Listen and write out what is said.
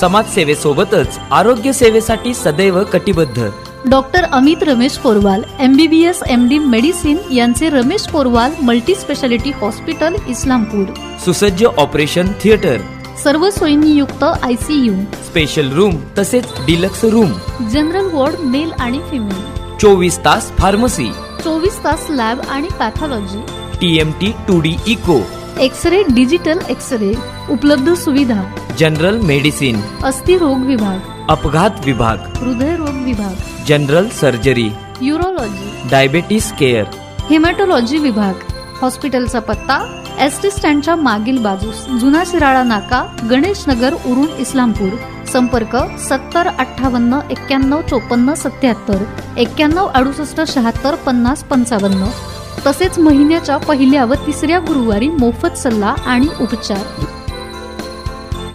समाजसेवेसोबतच आरोग्य सेवेसाठी सदैव कटिबद्ध. Doctor Amit Ramesh Porwal MBBS M D medicine यांचे Ramesh Porwal multi speciality hospital Islampur. सुसज्ज ऑपरेशन थिएटर. सर्व सोयींनी युक्त आयसीयू स्पेशल रूम तसेच deluxe room. General ward male आणि फिमेल. चोवीस तास फार्मसी. चोवीस तास लॅब आणि pathology. T M T two D echo. X ray digital X ray. उपलब्ध सुविधा. जनरल मेडिसिन अस्थिरोग विभाग अपघात विभाग हृदयरोग विभाग general surgery urology diabetes care haematology विभाग हॉस्पिटलचा पत्ता एस टी स्टँडच्या मागील बाजूस जुना शिराळा नाका गणेश नगर उरुण इस्लामपूर संपर्क सत्तर अठ्ठावन्न एक्क्याण्णव चोपन्न सत्याहत्तर एक्क्याण्णव अडुसष्ट शहात्तर पन्नास पंचावन्न तसेच महिन्याच्या पहिल्या व तिसऱ्या गुरुवारी मोफत सल्ला आणि उपचार.